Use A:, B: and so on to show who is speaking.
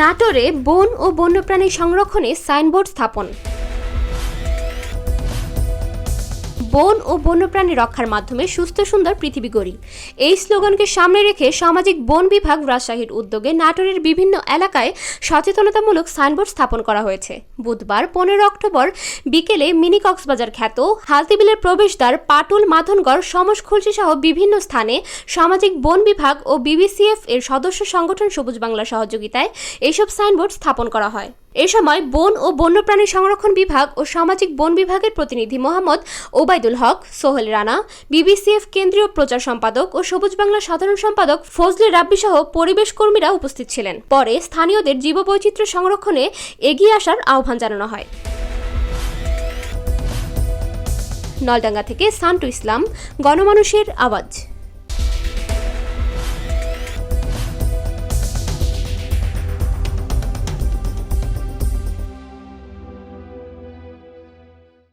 A: নাটোরে বন ও বন্যপ্রাণী সংরক্ষণে সাইনবোর্ড স্থাপন। বন ও বন্যপ্রাণী রক্ষার মাধ্যমে সুস্থ সুন্দর পৃথিবী গড়ি। এই স্লোগানকে সামনে রেখে সামাজিক বন বিভাগ রাজশাহীর উদ্যোগে নাটোরের বিভিন্ন এলাকায় সচেতনতামূলক সাইনবোর্ড স্থাপন করা হয়েছে। বুধবার পনেরো অক্টোবর বিকেলে মিনি কক্সবাজার খ্যাত হালতিবিলের প্রবেশদ্বার, পাটুল, মাধনগড় সমসখুলসি সহ বিভিন্ন স্থানে সামাজিক বন বিভাগ ও বিবিসিএফ এর সদস্য সংগঠন সবুজ বাংলার সহযোগিতায় এইসব সাইনবোর্ড স্থাপন করা হয়। এ সময় বন ও বন্যপ্রাণী সংরক্ষণ বিভাগ ও সামাজিক বন বিভাগের প্রতিনিধি মোহাম্মদ ওবায়দুল হক, সোহেল রানা, বিবিসিএফ কেন্দ্রীয় প্রচার সম্পাদক ও সবুজ বাংলা সাধারণ সম্পাদক ফজলে রাব্বি সহ পরিবেশ কর্মীরা উপস্থিত ছিলেন। পরে স্থানীয়দের জীববৈচিত্র্য সংরক্ষণে এগিয়ে আসার আহ্বান জানানো হয়। নলডাঙ্গা থেকে সান্টু ইসলাম, গণমানুষের আওয়াজ।